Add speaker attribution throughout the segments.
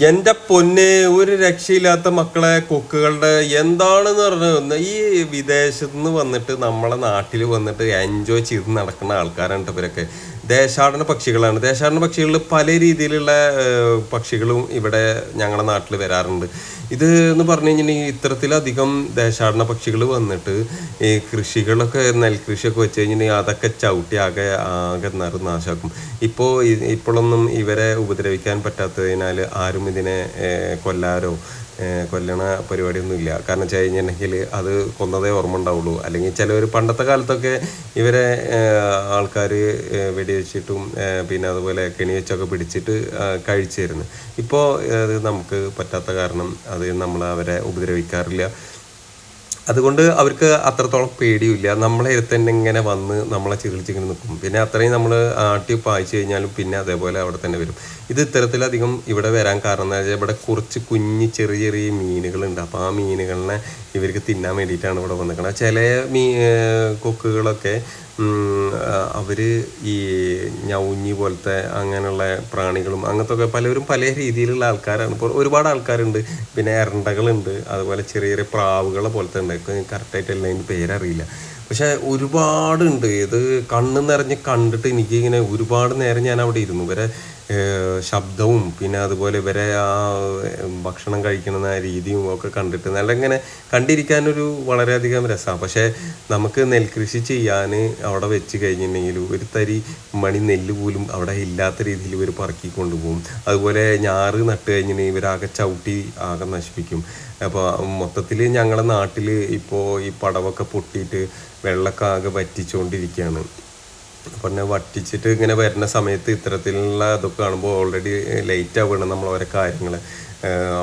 Speaker 1: എന്റെ പൊന്നെ ഒരു രക്ഷയില്ലാത്ത മക്കളെ കൊക്കുകളുടെ എന്താണെന്ന് പറഞ്ഞ ഈ വിദേശത്ത് നിന്ന് വന്നിട്ട് നമ്മളെ നാട്ടിൽ വന്നിട്ട് എൻജോയ് ചെയ്ത് നടക്കുന്ന ആൾക്കാരാണ് ഇവരൊക്കെ. ദേശാടന പക്ഷികളാണ്. ദേശാടന പക്ഷികളിൽ പല രീതിയിലുള്ള പക്ഷികളും ഇവിടെ ഞങ്ങളുടെ നാട്ടിൽ വരാറുണ്ട്. ഇത് എന്ന് പറഞ്ഞു കഴിഞ്ഞിട്ടുണ്ടെങ്കിൽ ഇത്തരത്തിലധികം ദേശാടന പക്ഷികൾ വന്നിട്ട് ഈ കൃഷികളൊക്കെ നെൽകൃഷിയൊക്കെ വെച്ച് കഴിഞ്ഞിട്ടുണ്ടെങ്കിൽ അതൊക്കെ ചവിട്ടി ആകെ ആകെ നിറം നാശാക്കും ഇപ്പോൾ ഇപ്പോഴൊന്നും ഇവരെ ഉപദ്രവിക്കാൻ പറ്റാത്തതിനാൽ ആരും ഇതിനെ കൊല്ലാരോ കൊല്ലണ പരിപാടിയൊന്നും ഇല്ല കാരണം വെച്ച് കഴിഞ്ഞിട്ടുണ്ടെങ്കിൽ അത് കൊന്നതേ ഓർമ്മ ഉണ്ടാവുള്ളൂ. അല്ലെങ്കിൽ ചിലവർ പണ്ടത്തെ കാലത്തൊക്കെ ഇവരെ ആൾക്കാർ വെടിവെച്ചിട്ടും പിന്നെ അതുപോലെ കെണി വെച്ചൊക്കെ പിടിച്ചിട്ട് കഴിച്ചിരുന്നു. ഇപ്പോൾ അത് നമുക്ക് പറ്റാത്ത കാരണം അത് നമ്മൾ അവരെ ഉപദ്രവിക്കാറില്ല. അതുകൊണ്ട് അവർക്ക് അത്രത്തോളം പേടിയില്ല നമ്മളെ തന്നെ ഇങ്ങനെ വന്ന് നമ്മളെ ചികിത്സിക്കുന്നു നിൽക്കും. പിന്നെ അത്രയും നമ്മൾ ആട്ടി പായിച്ചു കഴിഞ്ഞാലും പിന്നെ അതേപോലെ അവിടെ തന്നെ വരും. ഇത് ഇത്തരത്തിലധികം ഇവിടെ വരാൻ കാരണം എന്താ വെച്ചാൽ ഇവിടെ കുറച്ച് കുഞ്ഞ് ചെറിയ ചെറിയ മീനുകളുണ്ട്. അപ്പോൾ ആ മീനുകളിനെ ഇവർക്ക് തിന്നാൻ വേണ്ടിയിട്ടാണ് ഇവിടെ വന്നിരിക്കുന്നത് ചില മീ കൊക്കുകളൊക്കെ അവർ ഈ ഞൗഞ്ഞി പോലത്തെ അങ്ങനെയുള്ള പ്രാണികളും അങ്ങനത്തെ ഒക്കെ പലരും പല രീതിയിലുള്ള ആൾക്കാരാണ്. ഇപ്പോൾ ഒരുപാട് ആൾക്കാരുണ്ട്. പിന്നെ എരണ്ടകളുണ്ട്. അതുപോലെ ചെറിയ ചെറിയ പ്രാവുകളെ പോലത്തെ ഉണ്ട്. കറക്റ്റായിട്ട് എല്ലാം പേരറിയില്ല. പക്ഷെ ഒരുപാടുണ്ട്. ഇത് കണ്ണ് നിറഞ്ഞ് കണ്ടിട്ട് എനിക്ക് ഇങ്ങനെ ഒരുപാട് നേരം ഞാൻ അവിടെ ഇരുന്നു. ഇവരെ ശബ്ദവും പിന്നെ അതുപോലെ ഇവരെ ആ ഭക്ഷണം കഴിക്കുന്ന രീതിയും ഒക്കെ കണ്ടിട്ട് നല്ല ഇങ്ങനെ കണ്ടിരിക്കാനൊരു വളരെയധികം രസമാണ് പക്ഷേ നമുക്ക് നെൽകൃഷി ചെയ്യാൻ അവിടെ വെച്ച് കഴിഞ്ഞിട്ടുണ്ടെങ്കിൽ ഒരു തരി മണി നെല്ല് പോലും അവിടെ ഇല്ലാത്ത രീതിയിൽ ഇവർ പറക്കി കൊണ്ടുപോകും. അതുപോലെ ഞാറ് നട്ട് കഴിഞ്ഞിട്ടുണ്ടെങ്കിൽ ഇവരാകെ ചവിട്ടി ആകെ നശിപ്പിക്കും. അപ്പോൾ മൊത്തത്തിൽ ഞങ്ങളുടെ നാട്ടിൽ ഇപ്പോൾ ഈ പടവൊക്കെ പൊട്ടിയിട്ട് വെള്ളമൊക്കെ ആകെ വറ്റിച്ചുകൊണ്ടിരിക്കുകയാണ് പിന്നെ വറ്റിച്ചിട്ട് ഇങ്ങനെ വരുന്ന സമയത്ത് ഇത്തരത്തിലുള്ള ഇതൊക്കെ കാണുമ്പോൾ ഓൾറെഡി ലേറ്റ് ആവുകയാണ് നമ്മൾ ഓരോ കാര്യങ്ങൾ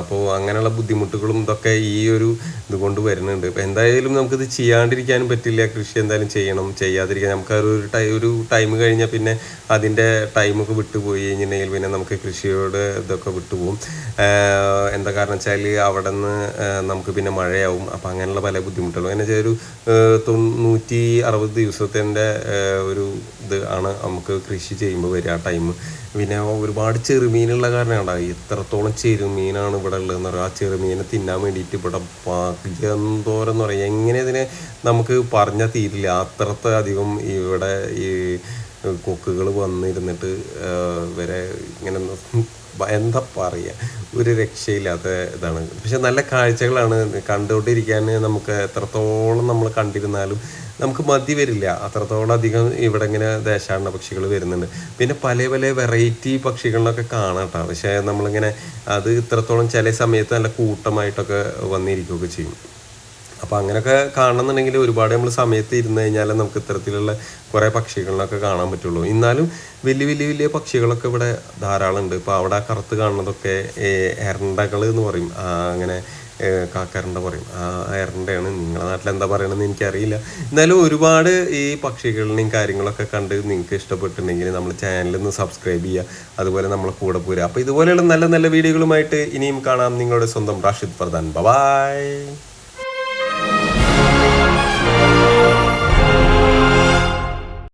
Speaker 1: അപ്പോൾ അങ്ങനെയുള്ള ബുദ്ധിമുട്ടുകളും ഇതൊക്കെ ഈ ഒരു ഇതുകൊണ്ട് വരുന്നുണ്ട്. ഇപ്പം എന്തായാലും നമുക്കിത് ചെയ്യാണ്ടിരിക്കാനും പറ്റില്ല. കൃഷി എന്തായാലും ചെയ്യണം. ചെയ്യാതിരിക്കാൻ നമുക്ക് ഒരു ടൈ ഒരു ടൈം കഴിഞ്ഞാൽ പിന്നെ അതിന്റെ ടൈമൊക്കെ വിട്ടുപോയി കഴിഞ്ഞിട്ടുണ്ടെങ്കിൽ പിന്നെ നമുക്ക് കൃഷിയോട് ഇതൊക്കെ വിട്ടുപോകും. എന്താ കാരണം വെച്ചാൽ അവിടെ നിന്ന് നമുക്ക് പിന്നെ മഴയാവും. അപ്പം അങ്ങനെയുള്ള പല ബുദ്ധിമുട്ടുകളും. അങ്ങനെ വെച്ചാൽ ഒരു തൊണ്ണൂറ്റി അറുപത് ദിവസത്തിന്റെ ഒരു ഇത് ആണ് നമുക്ക് കൃഷി ചെയ്യുമ്പോൾ വരിക ആ ടൈം പിന്നെ ഒരുപാട് ചെറുമീനുള്ള കാരണം ഉണ്ടാകും എത്രത്തോളം ചെറുമീനാണ് ഇവിടെ ഉള്ളതെന്ന് പറയുക ആ ചെറുമീനെ തിന്നാൻ വേണ്ടിയിട്ട് ഇവിടെ എന്തോരം എന്ന് പറയാം. എങ്ങനെ ഇതിനെ നമുക്ക് പറഞ്ഞാൽ തീരില്ല. അത്രത്തെ അധികം ഇവിടെ ഈ കൊക്കുകൾ വന്നിരുന്നിട്ട് വരെ ഇങ്ങനെ എന്താ പറയുക ഒരു രക്ഷയില്ലാത്ത ഇതാണ്. പക്ഷെ നല്ല കാഴ്ചകളാണ് കണ്ടുകൊണ്ടിരിക്കാൻ നമുക്ക് എത്രത്തോളം നമ്മൾ കണ്ടിരുന്നാലും നമുക്ക് മതി വരില്ല. അത്രത്തോളം അധികം ഇവിടെ ഇങ്ങനെ ദേശാടന പക്ഷികൾ വരുന്നുണ്ട്. പിന്നെ പല പല വെറൈറ്റി പക്ഷികളിലൊക്കെ കാണാം കേട്ടോ പക്ഷേ നമ്മളിങ്ങനെ അത് ഇത്രത്തോളം ചില സമയത്ത് നല്ല കൂട്ടമായിട്ടൊക്കെ വന്നിരിക്കുകയൊക്കെ ചെയ്യും. അപ്പോൾ അങ്ങനെയൊക്കെ കാണണമെന്നുണ്ടെങ്കിൽ ഒരുപാട് നമ്മൾ സമയത്ത് ഇരുന്ന് കഴിഞ്ഞാൽ നമുക്ക് ഇത്തരത്തിലുള്ള കുറേ പക്ഷികളിലൊക്കെ കാണാൻ പറ്റുള്ളൂ. എന്നാലും വലിയ വലിയ വലിയ പക്ഷികളൊക്കെ ഇവിടെ ധാരാളം ഉണ്ട് ഇപ്പോൾ അവിടെ കറുത്ത് കാണുന്നതൊക്കെ എരണ്ടകൾ എന്ന് പറയും. അങ്ങനെ കാക്കരണ്ട പറയും. ആ എരണ്ടയാണ്. നിങ്ങളുടെ നാട്ടിൽ എന്താ പറയണമെന്ന് എനിക്കറിയില്ല. എന്നാലും ഒരുപാട് ഈ പക്ഷികളിനെയും കാര്യങ്ങളൊക്കെ കണ്ട് നിങ്ങൾക്ക് ഇഷ്ടപ്പെട്ടിട്ടുണ്ടെങ്കിൽ നമ്മൾ ചാനലിൽ നിന്ന് സബ്സ്ക്രൈബ് ചെയ്യുക. അതുപോലെ നമ്മൾ കൂടെ പോരുക. അപ്പോൾ ഇതുപോലെയുള്ള നല്ല നല്ല വീഡിയോകളുമായിട്ട് ഇനിയും കാണാം. നിങ്ങളുടെ സ്വന്തം റാഷിദ് പ്രധാൻ ബൈ